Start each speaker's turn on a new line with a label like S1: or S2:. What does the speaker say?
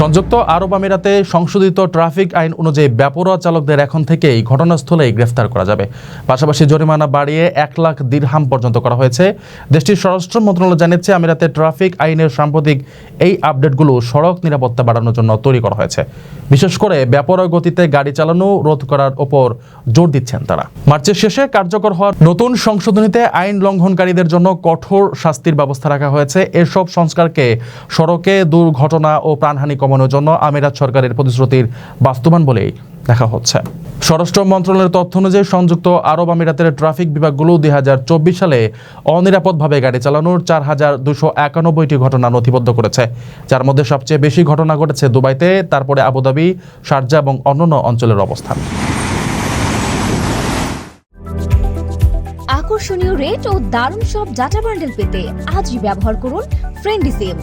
S1: সংযুক্ত আরব আমিরাতে সংশোধিত ট্রাফিক আইন অনুযায়ী বেপরোয়া চালকদের এখন থেকেই ঘটনাস্থলেই গ্রেফতার করা যাবে। পাশাপাশি জরিমানা বাড়িয়ে এক লাখ দিরহাম পর্যন্ত করা হয়েছে। দেশটির স্বরাষ্ট্র মন্ত্রণালয় জানিয়েছে, আমিরাতে ট্রাফিক আইনের সাম্প্রতিক এই আপডেটগুলো সড়ক নিরাপত্তা বাড়ানোর জন্য তৈরি করা হয়েছে। বিশেষ করে বেপরোয়া গতিতে গাড়ি চালানো, রোধ করার ওপর জোর দিচ্ছেন তারা। মার্চের শেষে কার্যকর হওয়ার নতুন সংশোধনীতে আইন লঙ্ঘনকারীদের জন্য কঠোর শাস্তির ব্যবস্থা রাখা হয়েছে। এসব সংস্কারকে সড়কে দুর্ঘটনা ও প্রাণহানি কমানোর জন্য আমিরাত সরকারের প্রতিশ্রুতির বাস্তবায়ন বলেই দেখা হচ্ছে। স্বরাষ্ট্র মন্ত্রণালয়ের তথ্য অনুযায়ী সংযুক্ত আরব আমিরাতের ট্রাফিক বিভাগগুলো দুই হাজার চব্বিশ সালে অনিরাপদভাবে গাড়ি চালানোর চার হাজার দুশো একানব্বইটি ঘটনা নথিবদ্ধ করেছে। যার মধ্যে সবচেয়ে বেশি ঘটনা ঘটেছে দুবাইতে, তারপরে আবুধাবি, শারজা এবং অন্যান্য অঞ্চলের অবস্থান।
S2: আকর্ষণীয় রেট ও দারুণ সব ডাটা বান্ডেল পেতে আজই ব্যবহার করুন ফ্রেন্ডি সিম